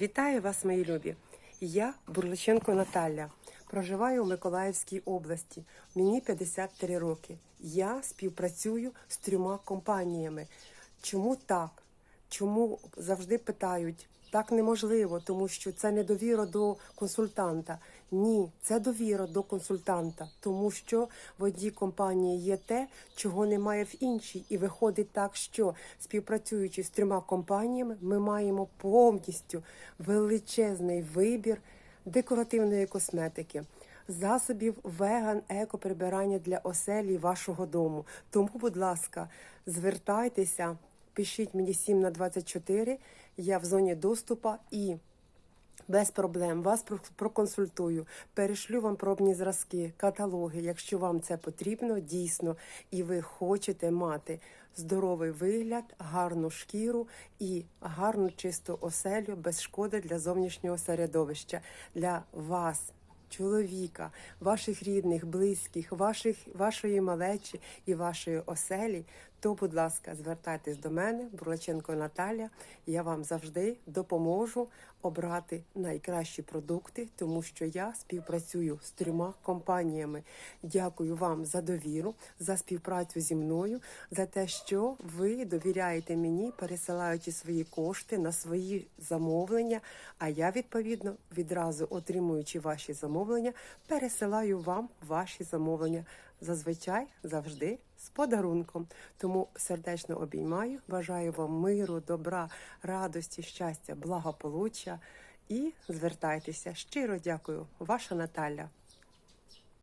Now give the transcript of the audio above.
Вітаю вас, мої любі! Я Бурличенко Наталя. Проживаю у Миколаївській області. Мені 53 роки. Я співпрацюю з трьома компаніями. Чому так? Чому завжди питають? Так неможливо, тому що це не довіра до консультанта. Ні, це довіра до консультанта, тому що в одній компанії є те, чого немає в іншій, і виходить так, що співпрацюючи з трьома компаніями, ми маємо повністю величезний вибір декоративної косметики. Засобів веган еко прибирання для оселі вашого дому. Тому, будь ласка, звертайтеся, пишіть мені 7 на 24, я в зоні доступу і без проблем вас про- проконсультую, перешлю вам пробні зразки, каталоги, якщо вам це потрібно дійсно, і ви хочете мати здоровий вигляд, гарну шкіру і гарну чисту оселю без шкоди для зовнішнього середовища. Для вас чоловіка, ваших рідних, близьких, ваших, вашої малечі і вашої оселі, то, будь ласка, звертайтесь до мене, Бурлаченко Наталя. Я вам завжди допоможу обрати найкращі продукти, тому що я співпрацюю з трьома компаніями. Дякую вам за довіру, за співпрацю зі мною, за те, що ви довіряєте мені, пересилаючи свої кошти на свої замовлення. А я відповідно відразу отримуючи ваші замовлення, пересилаю вам ваші замовлення. Зазвичай завжди з подарунком. Тому сердечно обіймаю. Бажаю вам миру, добра, радості, щастя, благополуччя і звертайтеся. Щиро дякую, ваша Наталя.